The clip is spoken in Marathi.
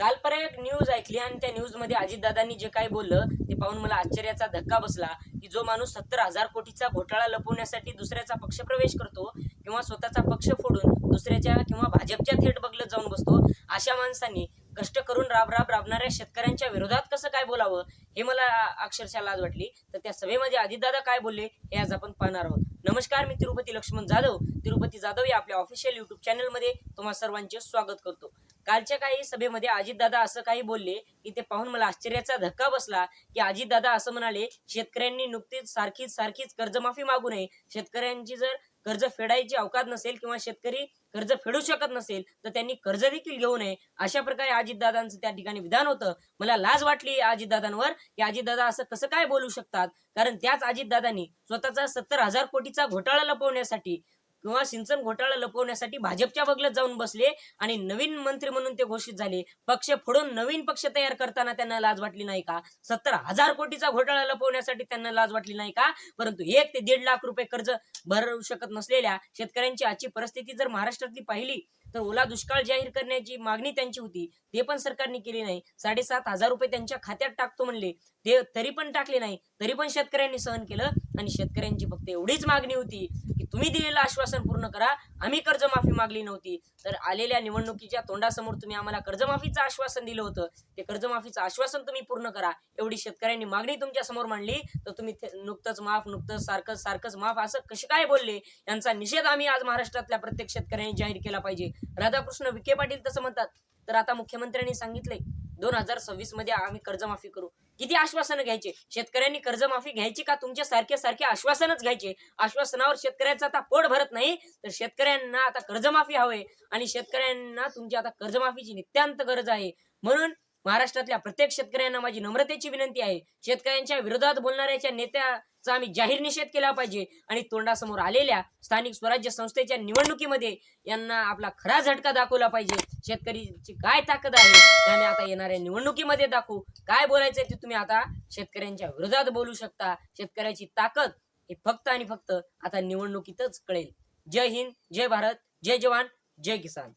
काल परत एक न्यूज ऐकली आणि त्या न्यूजमध्ये अजितदादांनी जे काही बोललं ते पाहून मला आश्चर्याचा धक्का बसला की जो माणूस सत्तर हजार कोटीचा घोटाळा लपवण्यासाठी दुसऱ्याचा पक्ष प्रवेश करतो किंवा स्वतःचा पक्ष फोडून दुसऱ्याच्या किंवा भाजपच्या थेट बगलत जाऊन बसतो अशा माणसांनी कष्ट करून राब राब राबणाऱ्या शेतकऱ्यांच्या विरोधात कसं काय बोलावं हे मला अक्षरशः लाज वाटली. तर त्या सभेमध्ये अजितदादा काय बोलले हे आज आपण पाहणार आहोत. नमस्कार मी तिरुपती लक्ष्मण जाधव. तिरुपती जाधव या आपल्या ऑफिशियल युट्यूब चॅनलमध्ये तुम्हा सर्वांचे स्वागत करतो. कालच्या काही सभेमध्ये अजितदादा असं काही बोलले की ते पाहून मला आश्चर्याचा धक्का बसला की अजितदादा असं म्हणाले शेतकऱ्यांनी नुकतीच सारखीच सारखीच कर्जमाफी मागू नये. शेतकऱ्यांची जर कर्ज फेडायची अवकात नसेल किंवा शेतकरी कर्ज फेडू शकत नसेल तर त्यांनी कर्ज देखील घेऊ नये. अशा प्रकारे अजितदादांचं त्या ठिकाणी विधान होतं. मला लाज वाटली अजितदादांवर की अजितदादा असं कसं काय बोलू शकतात? कारण त्याच अजितदादांनी स्वतःचा सत्तर हजार कोटीचा घोटाळा लपवण्यासाठी किंवा सिंचन घोटाळा लपवण्यासाठी भाजपच्या बगलत जाऊन बसले आणि नवीन मंत्री म्हणून ते घोषित झाले. पक्ष फोडून नवीन पक्ष तयार करताना त्यांना लाज वाटली नाही का? सत्तर हजार कोटीचा घोटाळा लपवण्यासाठी त्यांना लाज वाटली नाही का? परंतु एक ते दीड लाख रुपये कर्ज भरू शकत नसलेल्या शेतकऱ्यांची आजची परिस्थिती जर महाराष्ट्रातली पाहिली तर ओला दुष्काळ जाहीर करण्याची मागणी त्यांची होती. ते पण सरकारने केली नाही. साडेसात हजार रुपये त्यांच्या खात्यात टाकतो म्हणले. ते तरी पण टाकले नाही. तरी पण शेतकऱ्यांनी सहन केलं आणि शेतकऱ्यांची फक्त एवढीच मागणी होती. तुम्ही दिलेलं आश्वासन पूर्ण करा. आम्ही कर्जमाफी मागली नव्हती. तर आलेल्या निवडणुकीच्या तोंडासमोर तुम्ही आम्हाला कर्जमाफीचं आश्वासन दिलं होतं. ते कर्जमाफीचं आश्वासन तुम्ही पूर्ण करा. एवढी शेतकऱ्यांनी मागणी तुमच्यासमोर मांडली. तर तुम्ही नुकतंच माफ नुकतंच सारखंच सारखंच माफ असं कसे काय बोलले? यांचा निषेध आम्ही आज महाराष्ट्रातल्या प्रत्येक शेतकऱ्यांनी जाहीर केला पाहिजे. राधाकृष्ण विखे पाटील तसं म्हणतात. तर आता मुख्यमंत्र्यांनी सांगितलंय दोन हजार सव्वीसमध्ये आम्ही कर्जमाफी करू. किती आश्वासनं घ्यायचे? शेतकऱ्यांनी कर्जमाफी घ्यायची का? तुमच्या सारखे सारखे आश्वासनच घ्यायचे. आश्वासनावर शेतकऱ्याचं आता पोट भरत नाही तर शेतकऱ्यांना आता कर्जमाफी हवे आणि शेतकऱ्यांना तुमची आता कर्जमाफीची नित्यांत गरज आहे. म्हणून महाराष्ट्रातल्या प्रत्येक शेतकऱ्यांना माझी नम्रतेची विनंती आहे. शेतकऱ्यांच्या विरोधात बोलणाऱ्याच्या नेत्याचा आम्ही जाहीर निषेध केला पाहिजे आणि तोंडासमोर आलेल्या स्थानिक स्वराज्य संस्थेच्या निवडणुकीमध्ये यांना आपला खरा झटका दाखवला पाहिजे. शेतकरीची काय ताकद आहे त्याने आता येणाऱ्या निवडणुकीमध्ये दाखवू. काय बोलायचंय ते तुम्ही आता शेतकऱ्यांच्या विरोधात बोलू शकता. शेतकऱ्याची ताकद हे फक्त आणि फक्त आता निवडणुकीतच कळेल. जय हिंद जय भारत जय जवान जय किसान.